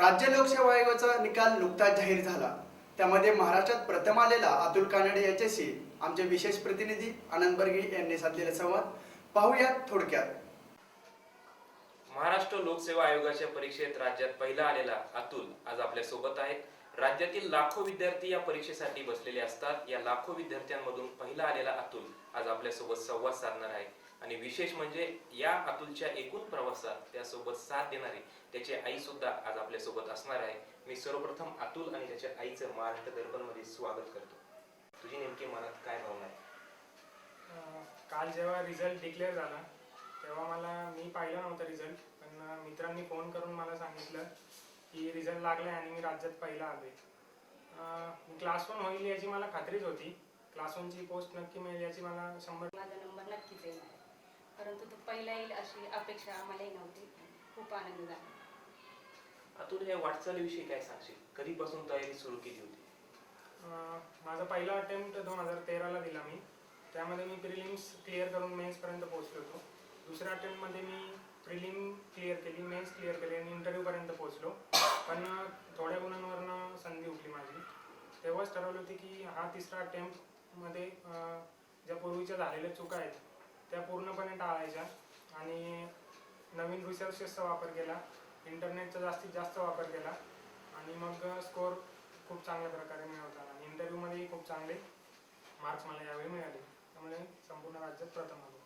राज्य लोकसेवा आयोगाचा निकाल नुकताच जाहीर झाला. त्यामध्ये महाराष्ट्रात प्रथम आलेला अतुल कानडे याच्याशी आमचे विशेष प्रतिनिधी आनंद बर्गी यांनी साधलेला संवाद. पाहूयात थोडक्यात. महाराष्ट्र लोकसेवा आयोगाच्या परीक्षेत राज्यात पहिला आलेला अतुल आज आपल्यासोबत आहेत. राज्यातील लाखो विद्यार्थी या परीक्षेसाठी बसलेले असतात. या लाखो विद्यार्थ्यांमधून पहिला आलेला अतुल आज आपल्यासोबत संवाद साधणार आहे. आणि विशेष म्हणजे या अतुलच्या एकूण प्रवासात त्यासोबत साथ देणारी त्याची आई सुद्धा आज आपल्यासोबत असणार आहे. मी सर्वप्रथम अतुल आणि त्याच्या आईचं महाराष्ट्र दर्पणमध्ये स्वागत करतो. तुझी नेमकी मनात काय भावना आहे? काल जेव्हा रिझल्ट डिक्लेअर झाला तेव्हा मला मी पाहिला नव्हता रिझल्ट पण मित्रांनी फोन करून मला सांगितलं की रिझल्ट लागलाय आणि मी राज्यात पहिला आलोय. क्लास वन होईल याची मला खात्रीच होती. क्लास वनची पोस्ट नक्की मिळेल याची मला शंभर माझा नंबर नक्कीच आहे. परंतु तो पहिला येईल अशी अपेक्षा आम्हालाही नव्हती. खूप आनंद झाला. अतुल या वाटचालीविषयी काय सांगशील? कधीपासून तयारी सुरू केली होती? अं, माझा पहिला अटेम्प्ट दोन हजार तेराला दिला मी. त्यामध्ये मी प्रिलिम्स क्लिअर करून मेन्सपर्यंत पोहोचलो होतो. दुसऱ्या अटेम्प्टमध्ये मी प्रिलिम क्लिअर केली मेन्स क्लिअर केली आणि इंटरव्ह्यूपर्यंत पोहोचलो. पण थोड्या गुणांवरनं संधी उठली माझी. तेव्हाच ठरवलं होते की हा तिसरा अटेम्प्टमध्ये ज्या पूर्वीच्या झालेल्या चुका आहेत त्या पूर्णपणे टाळायच्या. आणि नवीन रिसोर्सेसचा वापर केला. इंटरनेटचा जास्तीत जास्त वापर केला. आणि मग स्कोअर खूप चांगल्या प्रकारे मिळवता आला. आणि इंटरव्ह्यूमध्येही खूप चांगले मार्क्स मला यावेळी मिळाले. त्यामुळे संपूर्ण राज्यात प्रथम आलो.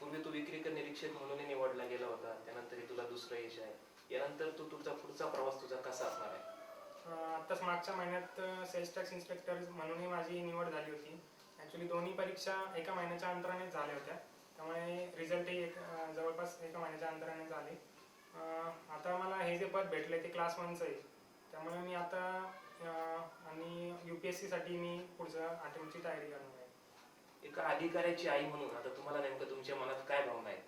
पूर्वी तू विक्रीकर निरीक्षक म्हणून निवडला गेला होता. त्यानंतर तुला दुसरं यश आहे. यानंतर तू तुझा पुढचा प्रवास तुझा कसा असणार आहे? आत्ताच मागच्या महिन्यात सेल्स टॅक्स इन्स्पेक्टर म्हणूनही माझी निवड झाली होती. ॲक्च्युली दोन्ही परीक्षा एका महिन्याच्या अंतराने झाल्या होत्या. त्यामुळे रिझल्टही एक जवळपास एका महिन्याच्या अंतराने झाले. अं, आता मला हे जे पद भेटले ते क्लास वनचं आहे. त्यामुळे मी आता आणि यू पी एस सीसाठी मी पुढच्या अटेम्प्टची तयारी करणार आहे. एका अधिकाऱ्याची आई म्हणून आता तुम्हाला नेमकं तुमच्या मनात काय भावना आहेत?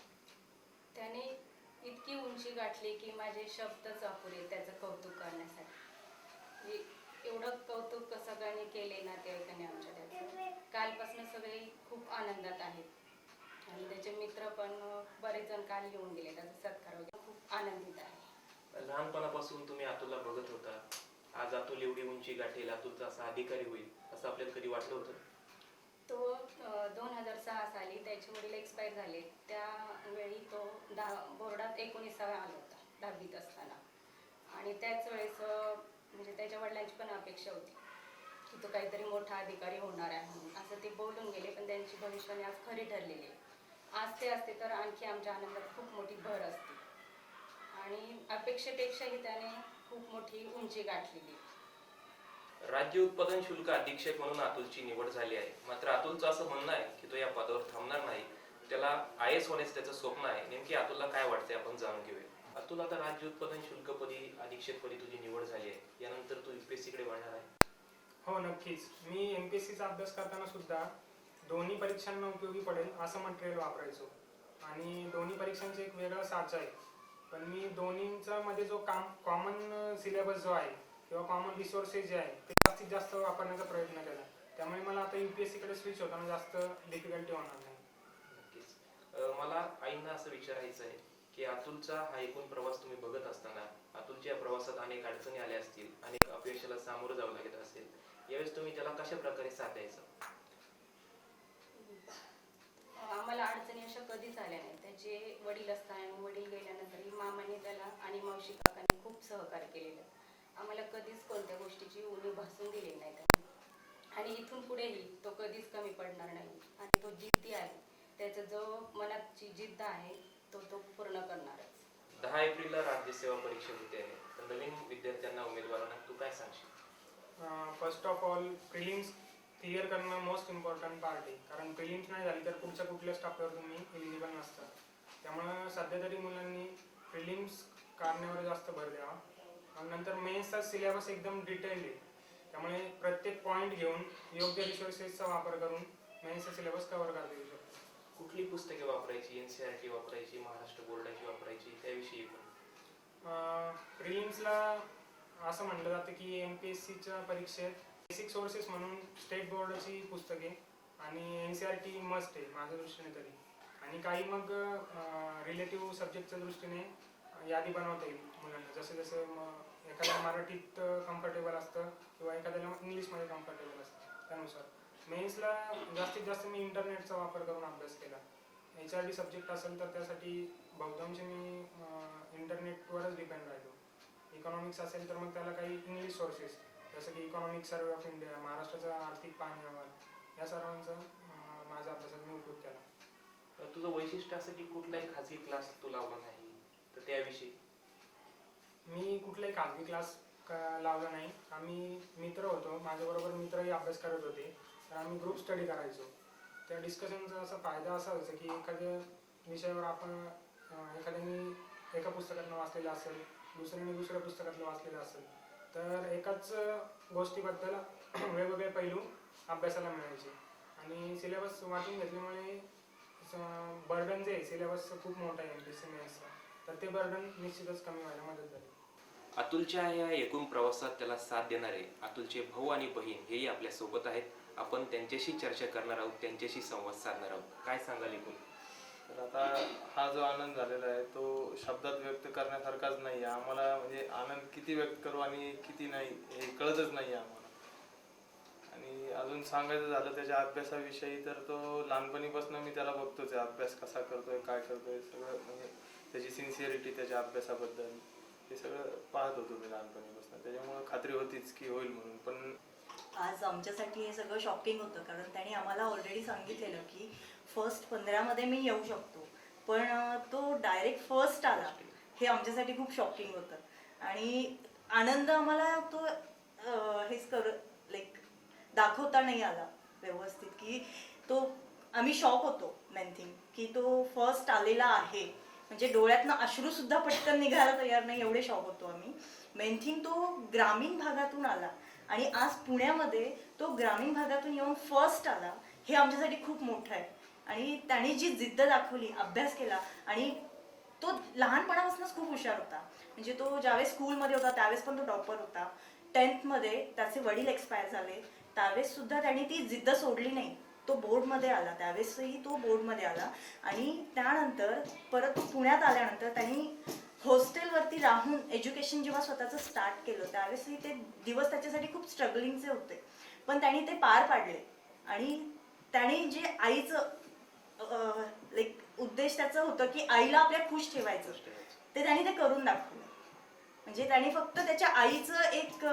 त्याने इतकी उंची गाठली की माझे शब्दच अपुरे त्याचं कौतुक करण्यासाठी. म्हणजे एवढं कौतुक सगळ्यांनी केले नातेवाईकांनी आमच्या त्याचं? कालपासून सगळे खूप आनंदात आहेत. आणि त्याचे मित्र पण बरेच जण काल येऊन गेले. त्याचा सत्कार वगैरे खूप आनंदित आहे. लहानपणापासून तुम्ही अतुलला बघत होता. आज अतुल एवढी उंची गाठेल अतुलचा असा अधिकारी होईल असं आपल्याला कधी वाटलं होतं? तो दोन हजार सहा साली त्याचे वडील एक्सपायर झाले. त्यावेळी तो दहा बोर्डात एकोणीसावा आला होता दहावीत असताना. आणि त्याच वेळेस म्हणजे त्याच्या वडिलांची पण अपेक्षा होती की तो काहीतरी मोठा अधिकारी होणार आहे म्हणून. असं ते बोलून गेले पण त्यांची भविष्यवाणी आज खरी ठरलेली आहे. आज ते असते तर आणखी आमच्या आनंदात खूप मोठी भर असते. आणि अपेक्षेपेक्षाही त्याने खूप मोठी उंची गाठलेली आहे. राज्य उत्पादन शुल्क अधीक्षक म्हणून अतुलची निवड झाली आहे. मात्र अतुलचं असं म्हणणं आहे की तो या पदावर थांबणार नाही. त्याला आय एस होण्याचं त्याचं स्वप्न आहे. नेमकी अतुलला काय वाटते आपण जाणून घेऊया. अतुल आता राज्य उत्पादन शुल्कपदी अधीक्षकपदी तुझी निवड झाली आहे. यानंतर तू युपीएससी कडे वळणार आहे. हो नक्कीच. मी एम पी एस सीचा अभ्यास करताना सुद्धा दोन्ही परीक्षांना उपयोगी पडेल असं मटेरियल वापरायचो. आणि दोन्ही परीक्षांचे एक वेगळा साचा आहे. पण मी दोन्हींचा मध्ये जो काम कॉमन सिलेबस जो आहे किंवा कॉमन रिसोर्सेस जे आहे ते जास्तीत जास्त वापरण्याचा प्रयत्न केला. त्यामुळे मला आता यू पी एस सीकडे स्विच होताना जास्त डिफिकल्टी होणार नाही. नक्कीच. मला आईंना असं विचारायचं आहे की अतुलचा हा एकूण प्रवास तुम्ही बघत असताना अतुलच्या प्रवासात अनेक अडचणी आल्या असतील अनेक अपयशाला सामोरं जावं लागत असेल यावेळेस तुम्ही त्याला कशा प्रकारे साधायचं द्यायचं आम्हाला अडचणी अशा कधीच आल्या नाही त्याचे वडील असताना वडील गेल्यानंतरही मामाने त्याला आणि मावशी काकांनी खूप सहकार्य केलेलं आहे. आम्हाला कधीच गोष्टीची उणीव भासून दिली नाही त्यांनी आणि इथून पुढेही तो कधीच कमी पडणार नाही. आणि तो जिद्दी आहे. त्याचा जो मनाची जिद्द आहे तो तो पूर्ण करणारच. दहा एप्रिलला राज्यसेवा परीक्षा होते आहे. तर नवीन विद्यार्थ्यांना उमेदवारांना तू काय सांगशील? First of all prelims clear करणं मोस्ट इम्पॉर्टंट पार्ट आहे. कारण प्रिलिम्स नाही झाली तर पुढच्या कुठल्याच टप्प्यावर तुम्ही एलिजिबल नसता. त्यामुळं सध्या तरी मुलांनी प्रिलिम्स काढण्यावर जास्त भर द्यावा. आणि नंतर मेन्सचा सिलेबस एकदम डिटेल्ड आहे. त्यामुळे प्रत्येक पॉईंट घेऊन योग्य रिसोर्सेसचा वापर करून मेन्सचा सिलेबस कव्हर करता येऊ शकतो. कुठली पुस्तके वापरायची? एनसीआरटी वापरायची महाराष्ट्र बोर्डाची वापरायची त्याविषयी पण. प्रिलिम्सला असं म्हटलं जातं की एम पी एस सीच्या परीक्षेत बेसिक सोर्सेस म्हणून स्टेट बोर्डाची पुस्तके आणि N C R T must आहे माझ्या दृष्टीने तरी. आणि काही मग रिलेटिव्ह सब्जेक्टच्या दृष्टीने यादी बनवता येईल मुलांना. जसं जसं मग एखाद्या मराठीत कम्फर्टेबल असतं किंवा एखाद्याला इंग्लिशमध्ये कम्फर्टेबल असतं त्यानुसार. मेन्सला जास्तीत जास्त मी इंटरनेटचा वापर करून अभ्यास केला. एच आर डी सब्जेक्ट असेल तर त्यासाठी बहुतांश मी इंटरनेटवरच डिपेंड राहिलो. इकॉनॉमिक्स असेल तर मग त्याला काही इंग्लिश सोर्सेस जसं की इकॉनॉमिक सर्वे ऑफ इंडिया महाराष्ट्राचा आर्थिक पाहणी अहवाल या सर्वांचा माझा माझ्या अभ्यासात मी उपयोग केला. तुझं वैशिष्ट्य असं की कुठलाही खाजगी क्लास तुला नाही. तर त्याविषयी. मी कुठलाही खाजगी क्लास का लावला नाही. आम्ही मित्र होतो. माझ्याबरोबर मित्रही अभ्यास करत होते. तर आम्ही ग्रुप स्टडी करायचो. त्या डिस्कशनचा असा फायदा असा व्हायचा की एखाद्या विषयावर आपण अं, एखाद्याने एका पुस्तकातनं वाचलेलं असेल दुसऱ्याने दुसऱ्या पुस्तकातलं वाचलेलं असेल तर एकाच गोष्टीबद्दल वेगवेगळे पैलू अभ्यासाला मिळायचे. आणि सिलेबस वाटून घेतल्यामुळे बर्डन जे आहे सिलेबस खूप मोठा आहे एम पी सी तर ते बर्डन निश्चितच कमी व्हायला मदत झाली. अतुलच्या या एकूण प्रवासात त्याला साथ देणारे अतुलचे भाऊ आणि बहीण हेही आपल्यासोबत आहेत. आपण त्यांच्याशी चर्चा करणार आहोत त्यांच्याशी संवाद साधणार आहोत. काय सांगाल एकूण? तर आता हा जो आनंद झालेला आहे तो शब्दात व्यक्त करण्यासारखाच नाही आहे. आम्हाला म्हणजे आनंद किती व्यक्त करू आणि किती नाही हे कळतच नाही आहे आम्हाला. आणि अजून सांगायचं झालं त्याच्या अभ्यासाविषयी तर तो लहानपणीपासून मी त्याला बघतोच आहे अभ्यास कसा करतोय काय करतोय सगळं म्हणजे त्याची सिन्सिअरिटी त्याच्या अभ्यासाबद्दल हे सगळं पाहत होतो मी लहानपणीपासून. त्याच्यामुळे खात्री होतीच की होईल म्हणून. पण आज आमच्यासाठी हे सगळं शॉकिंग होतं कारण त्याने आम्हाला ऑलरेडी सांगितलेलं की फर्स्ट पंधरामध्ये मी येऊ शकतो. पण तो डायरेक्ट फर्स्ट आला. हे आमच्यासाठी खूप शॉकिंग होतं. आणि आनंद आम्हाला तो हेच कर लाईक दाखवता नाही आला व्यवस्थित की तो आम्ही शॉक होतो मेन थिंग की तो फर्स्ट आलेला आहे. म्हणजे डोळ्यातनं अश्रू सुद्धा पटकन निघायला तयार नाही एवढे शॉक होतो आम्ही. मेन थिंग तो ग्रामीण भागातून आला आणि आज पुण्यामध्ये तो ग्रामीण भागातून येऊन फर्स्ट आला हे आमच्यासाठी खूप मोठं आहे. आणि त्याने जी जिद्द दाखवली अभ्यास केला आणि तो लहानपणापासूनच खूप हुशार होता. म्हणजे तो ज्यावेळेस स्कूलमध्ये होता त्यावेळेस पण तो टॉपर होता. टेन्थमध्ये त्याचे वडील एक्सपायर झाले त्यावेळेस सुद्धा त्याने ती जिद्द सोडली नाही. तो बोर्डमध्ये आला त्यावेळेसही तो बोर्डमध्ये आला आणि त्यानंतर परत तो पुण्यात आल्यानंतर त्यांनी हॉस्टेलवरती राहून एज्युकेशन जेव्हा स्वतःचं स्टार्ट केलं त्यावेळेसही ते दिवस त्याच्यासाठी खूप स्ट्रगलिंगचे होते. पण त्यांनी ते पार पाडले आणि त्याने जे आईचं लाईक उद्देश त्याचं होतं की आईला आपल्या खुश ठेवायचं ते त्यांनी ते करून दाखवलं. म्हणजे त्याने फक्त त्याच्या आईचं एक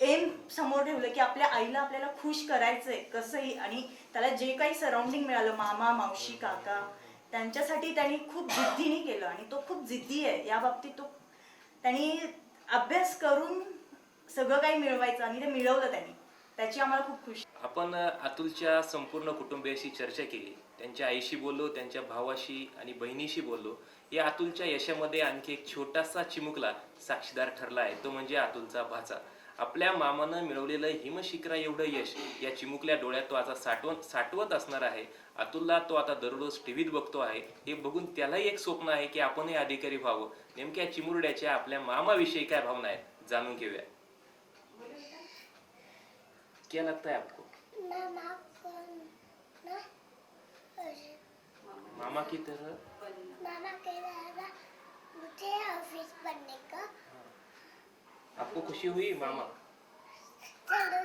एम समोर ठेवलं की आपल्या आईला आपल्याला खुश करायचंय कसंही. आणि त्याला जे काही सराउंडिंग मिळालं मामा मावशी काका त्यांच्यासाठी त्यांनी खूप जिद्दीने केलं आणि तो खूप जिद्दी आहे. या बाबतीत तो त्यांनी अभ्यास करून सगळं काही मिळवायचं आणि ते मिळवलं त्यांनी. त्याची आम्हाला खूप खुशी. आपण अतुलच्या संपूर्ण कुटुंबियाशी चर्चा केली. त्यांच्या आईशी बोललो त्यांच्या भावाशी आणि बहिणीशी बोललो या अतुलच्या यशामध्ये आणखी एक छोटासा चिमुकला साक्षीदार ठरला आहे. तो म्हणजे अतुलचा भाचा. आपल्या मामानं मिळवलेलं हिमशिखरा एवढं यश या चिमुकल्या डोळ्यात तो आता साठवण साठवत असणार आहे. अतुलला तो आता दररोज टीव्हीत बघतो आहे. हे बघून त्यालाही एक स्वप्न आहे की आपणही अधिकारी व्हावं. नेमक्या चिमुरड्याच्या आपल्या मामाविषयी काय भावना आहेत? जाणून घेऊया. क्या लगता है आपको मामा की तरह मामा कह रहा था मुझे ऑफिस बनने का। आपको खुशी हुई मामा? चलो